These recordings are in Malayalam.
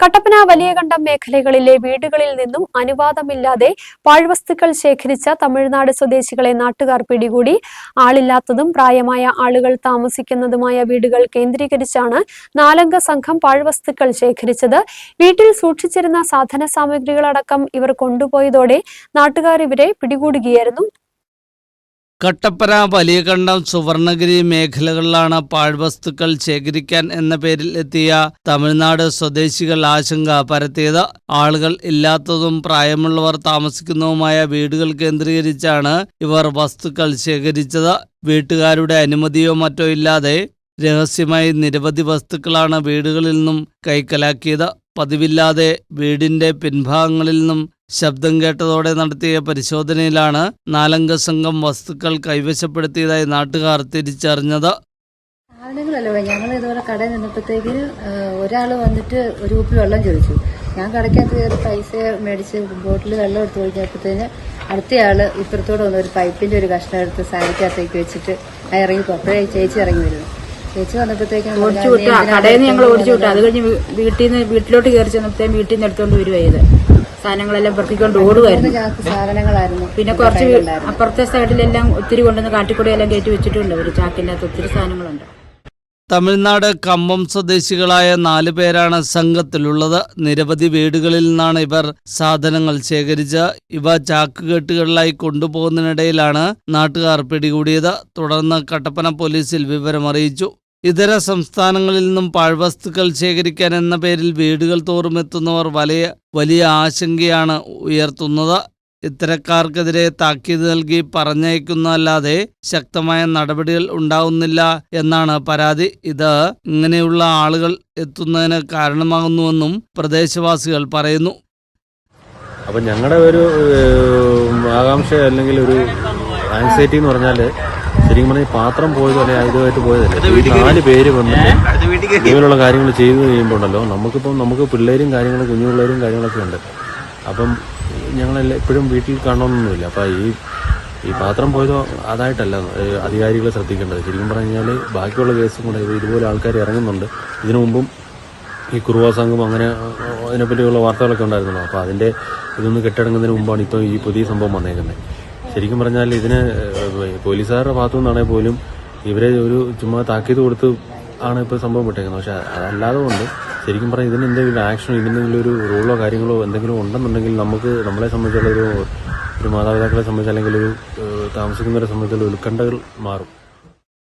കട്ടപ്പന വലിയകണ്ടം മേഖലകളിലെ വീടുകളിൽ നിന്നും അനുവാദമില്ലാതെ പാഴ്വസ്തുക്കൾ ശേഖരിച്ച തമിഴ്നാട് സ്വദേശികളെ നാട്ടുകാർ പിടികൂടി. ആളില്ലാത്തതും പ്രായമായ ആളുകൾ താമസിക്കുന്നതുമായ വീടുകൾ കേന്ദ്രീകരിച്ചാണ് നാലംഗ സംഘം പാഴ്വസ്തുക്കൾ ശേഖരിച്ചത്. വീട്ടിൽ സൂക്ഷിച്ചിരുന്ന സാധന സാമഗ്രികളടക്കം ഇവർ കൊണ്ടുപോയതോടെ നാട്ടുകാർ ഇവരെ പിടികൂടുകയായിരുന്നു. കട്ടപ്പന വലിയകണ്ടം സുവർണഗിരി മേഖലകളിലാണ് പാഴ്വസ്തുക്കൾ ശേഖരിക്കാൻ എന്ന പേരിൽ എത്തിയ തമിഴ്നാട് സ്വദേശികൾ ആശങ്ക പരത്തിയത്. ആളുകൾ ഇല്ലാത്തതും പ്രായമുള്ളവർ താമസിക്കുന്നതുമായ വീടുകൾ കേന്ദ്രീകരിച്ചാണ് ഇവർ വസ്തുക്കൾ ശേഖരിച്ചത്. വീട്ടുകാരുടെ അനുമതിയോ മറ്റോ ഇല്ലാതെ രഹസ്യമായി നിരവധി വസ്തുക്കളാണ് വീടുകളിൽ നിന്നും കൈക്കലാക്കിയത്. പതിവില്ലാതെ വീടിന്റെ പിൻഭാഗങ്ങളിൽ നിന്നും ശബ്ദം കേട്ടതോടെ നടത്തിയ പരിശോധനയിലാണ് നാലംഗ സംഘം വസ്തുക്കൾ കൈവശപ്പെടുത്തിയതായി നാട്ടുകാർ തിരിച്ചറിഞ്ഞത്. സാധനങ്ങളല്ലോ ഞങ്ങൾ ഇതുപോലെ കടയിൽ നിന്നപ്പോഴത്തേക്ക് ഒരാൾ വന്നിട്ട് ഒരു കുപ്പി വെള്ളം ചോദിച്ചു. ഞാൻ കടയ്ക്കകത്ത് കയറി പൈസ മേടിച്ച് ബോട്ടിൽ വെള്ളം എടുത്ത് കഴിഞ്ഞപ്പോഴത്തേന് അടുത്തയാൾ ഇപ്പുറത്തോടെ വന്ന് ഒരു പൈപ്പിന്റെ ഒരു കഷ്ണം എടുത്ത് സാരിക്കകത്തേക്ക് വെച്ചിട്ട് ഇറങ്ങി അപ്പോഴേ ചേച്ചി ഇറങ്ങി വരുന്നു. ചേച്ചി വന്നപ്പോഴത്തേക്കും ഓടിച്ചു വിട്ടു. കടയിൽ നിന്ന് ഞങ്ങൾ ഓടിച്ചു വിട്ടു. അത് കഴിഞ്ഞ് വീട്ടിൽ നിന്ന് വീട്ടിലോട്ട് കയറി ചെന്നപ്പോഴത്തേക്കും വീട്ടിൽ നിന്ന് എടുത്തുകൊണ്ട് വരുവായത് സാധനങ്ങളെല്ലാം പെറുക്കിക്കൊണ്ട് ഓടുമായിരുന്നു സാധനങ്ങളായിരുന്നു. പിന്നെ കുറച്ച് അപ്പുറത്തെ സൈഡിലെല്ലാം ഒത്തിരി കൊണ്ടുവന്ന് കാട്ടിക്കൂടിയെല്ലാം കയറ്റി വെച്ചിട്ടുണ്ട്. ഒരു ചാക്കിനകത്ത് ഒത്തിരി സാധനങ്ങളുണ്ട്. തമിഴ്നാട് കമ്പം സ്വദേശികളായ നാല് പേരാണ് സംഘത്തിലുള്ളത്. നിരവധി വീടുകളിൽ നിന്നാണ് ഇവർ സാധനങ്ങൾ ശേഖരിച്ച്. ഇവ ചാക്കുകെട്ടുകളിലായി കൊണ്ടുപോകുന്നതിനിടയിലാണ് നാട്ടുകാർ പിടികൂടിയത്. തുടർന്ന് കട്ടപ്പന പോലീസിൽ വിവരമറിയിച്ചു ഇതര സംസ്ഥാനങ്ങളിൽ നിന്നും പാഴ്വസ്തുക്കൾ ശേഖരിക്കാൻ എന്ന പേരിൽ വീടുകൾ തോറും എത്തുന്നവർ വലിയ വലിയ ആശങ്കയാണ് ഉയർത്തുന്നത്. ഇത്തരക്കാർക്കെതിരെ താക്കീത് നൽകി പറഞ്ഞയക്കുന്നതല്ലാതെ ശക്തമായ നടപടികൾ ഉണ്ടാവുന്നില്ല എന്നാണ് പരാതി. ഇത് ഇങ്ങനെയുള്ള ആളുകൾ എത്തുന്നതിന് കാരണമാകുന്നുവെന്നും പ്രദേശവാസികൾ പറയുന്നു. അപ്പം ഞങ്ങളുടെ ഒരു ആകാംക്ഷ അല്ലെങ്കിൽ ഒരു ആൻസൈറ്റി എന്ന് പറഞ്ഞാൽ ശരിക്കും പറഞ്ഞാൽ പാത്രം പോയതല്ലേ? ഇതുമായിട്ട് പോയതല്ലേ നാല് പേര് വന്നിട്ട് ഇങ്ങനെയുള്ള കാര്യങ്ങൾ ചെയ്തു കഴിയുമ്പോൾ ഉണ്ടല്ലോ നമുക്കിപ്പം നമുക്ക് പിള്ളേരും കാര്യങ്ങളും കുഞ്ഞു പിള്ളേരും കാര്യങ്ങളൊക്കെ ഉണ്ട്. അപ്പം ഞങ്ങളെല്ലാം എപ്പോഴും വീട്ടിൽ കാണണമെന്നൊന്നുമില്ല അപ്പം ഈ ഈ പാത്രം പോയതോ അതായിട്ടല്ല അധികാരികൾ ശ്രദ്ധിക്കേണ്ടത്. ശരിക്കും പറഞ്ഞു കഴിഞ്ഞാൽ ബാക്കിയുള്ള കേസും കൂടെ ഇത് ഇതുപോലെ ആൾക്കാർ ഇറങ്ങുന്നുണ്ട്. ഇതിനു മുമ്പും ഈ കുറുവ സംഘം അങ്ങനെ അതിനെപ്പറ്റിയുള്ള വാർത്തകളൊക്കെ ഉണ്ടായിരുന്നല്ലോ. അപ്പോൾ അതിന്റെ ഇതൊന്ന് കെട്ടിടങ്ങുന്നതിന് മുമ്പാണ് ഇപ്പോൾ ഈ പുതിയ സംഭവം വന്നേക്കുന്നത് ശരിക്കും പറഞ്ഞാൽ ഇതിന് പോലീസുകാരുടെ ഭാഗത്തു നിന്നാണെങ്കിൽ പോലും ഇവരെ ഒരു ചുമ്മാ താക്കീത് കൊടുത്ത് ആണ് ഇപ്പോൾ സംഭവം വിട്ടേക്കുന്നത് പക്ഷെ അതല്ലാതെ കൊണ്ട് ശരിക്കും പറഞ്ഞാൽ ഇതിന് എന്തെങ്കിലും ആക്ഷനോ ഇതിനെന്തെങ്കിലും ഒരു റൂളോ കാര്യങ്ങളോ എന്തെങ്കിലും ഉണ്ടെന്നുണ്ടെങ്കിൽ നമുക്ക് നമ്മളെ സംബന്ധിച്ചുള്ള ഒരു മാതാപിതാക്കളെ സംബന്ധിച്ച് അല്ലെങ്കിൽ ഒരു താമസിക്കുന്നവരെ സംബന്ധിച്ചുള്ള ഉത്കണ്ഠകൾ മാറും.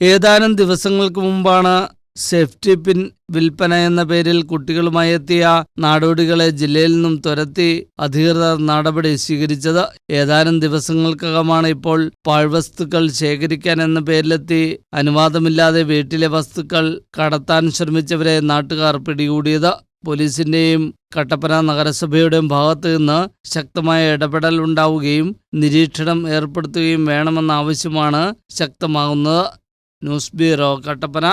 ഏതാനും ദിവസങ്ങൾക്ക് മുമ്പാണ് സേഫ്റ്റി പിൻ വിൽപ്പന എന്ന പേരിൽ കുട്ടികളുമായി എത്തിയ നാടോടികളെ ജില്ലയിൽ നിന്നും തുരത്തി അധികൃതർ നടപടി സ്വീകരിച്ചത്. ഏതാനും ദിവസങ്ങൾക്കകമാണ് ഇപ്പോൾ പാഴ്വസ്തുക്കൾ ശേഖരിക്കാൻ എന്ന പേരിലെത്തി. അനുവാദമില്ലാതെ വീട്ടിലെ വസ്തുക്കൾ കടത്താൻ ശ്രമിച്ചവരെ നാട്ടുകാർ പിടികൂടിയത്. പോലീസിന്റെയും കട്ടപ്പന നഗരസഭയുടെയും ഭാഗത്ത് നിന്ന് ശക്തമായ ഇടപെടൽ ഉണ്ടാവുകയും നിരീക്ഷണം ഏർപ്പെടുത്തുകയും വേണമെന്ന ആവശ്യമാണ് ശക്തമാകുന്നത്. News bureau Kattappana.